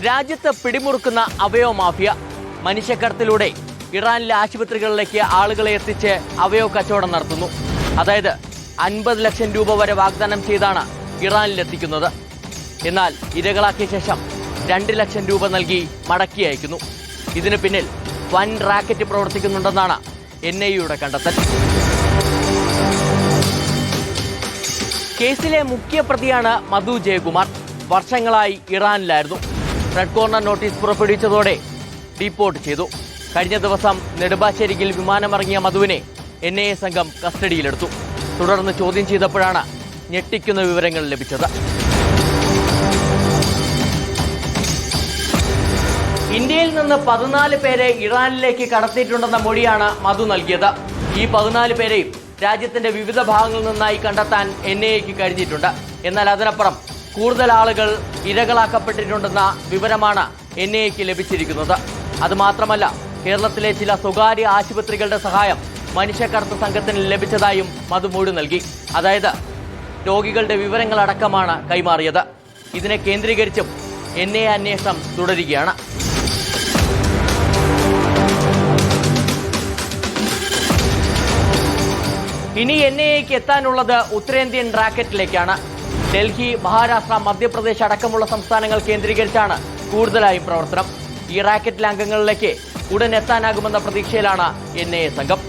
രാജ്യത്ത് പിടിമുറുക്കുന്ന അവയോ മാഫിയ മനുഷ്യക്കടത്തിലൂടെ ഇറാനിലെ ആശുപത്രികളിലേക്ക് ആളുകളെ എത്തിച്ച് അവയോ കച്ചവടം നടത്തുന്നു. അതായത് അൻപത് ലക്ഷം രൂപ വരെ വാഗ്ദാനം ചെയ്താണ് ഇറാനിലെത്തിക്കുന്നത് എന്നാൽ ഇരകളാക്കിയ ശേഷം രണ്ട് ലക്ഷം രൂപ നൽകി മടക്കി അയക്കുന്നു. ഇതിനു പിന്നിൽ വൻ റാക്കറ്റ് പ്രവർത്തിക്കുന്നുണ്ടെന്നാണ് എൻ ഐ യുടെ കണ്ടെത്തൽ. കേസിലെ മുഖ്യ പ്രതിയാണ് മധു ജയകുമാർ. വർഷങ്ങളായി ഇറാനിലായിരുന്നു. റെഡ് കോർണർ നോട്ടീസ് പുറപ്പെടുവിച്ചതോടെ ഡീപ്പോർട്ട് ചെയ്തു. കഴിഞ്ഞ ദിവസം നെടുമ്പാശ്ശേരിയിൽ വിമാനമിറങ്ങിയ മധുവിനെ എൻ ഐ എ സംഘം കസ്റ്റഡിയിലെടുത്തു. തുടർന്ന് ചോദ്യം ചെയ്തപ്പോഴാണ് ഞെട്ടിക്കുന്ന വിവരങ്ങൾ ലഭിച്ചത്. ഇന്ത്യയിൽ നിന്ന് പതിനാല് പേരെ ഇറാനിലേക്ക് കടത്തിയിട്ടുണ്ടെന്ന മൊഴിയാണ് മധു നൽകിയത്. ഈ പതിനാല് പേരെയും രാജ്യത്തിന്റെ വിവിധ ഭാഗങ്ങളിൽ നിന്നായി കണ്ടെത്താൻ എൻ ഐ എക്ക് കഴിഞ്ഞിട്ടുണ്ട്. എന്നാൽ അതിനപ്പുറം കൂടുതൽ ആളുകൾ ഇരകളാക്കപ്പെട്ടിട്ടുണ്ടെന്ന വിവരമാണ് എൻ ഐക്ക് ലഭിച്ചിരിക്കുന്നത്. അതുമാത്രമല്ല കേരളത്തിലെ ചില സ്വകാര്യ ആശുപത്രികളുടെ സഹായം മനുഷ്യക്കടത്ത് സംഘത്തിന് ലഭിച്ചതായും മധു മൊഴി നൽകി. അതായത് രോഗികളുടെ വിവരങ്ങളടക്കമാണ് കൈമാറിയത്. ഇതിനെ കേന്ദ്രീകരിച്ചും എൻ എ അന്വേഷണം തുടരുകയാണ്. ഇനി എൻ ഐ എത്താനുള്ളത് ഉത്തരേന്ത്യൻ റാക്കറ്റിലേക്കാണ്. ഡൽഹി മഹാരാഷ്ട്ര മധ്യപ്രദേശ് അടക്കമുള്ള സംസ്ഥാനങ്ങൾ കേന്ദ്രീകരിച്ചാണ് കൂടുതലായും പ്രവർത്തനം. ഈ റാക്കറ്റിലെ അംഗങ്ങളിലേക്ക് ഉടൻ എത്താനാകുമെന്ന പ്രതീക്ഷയിലാണ് എൻ സംഘം.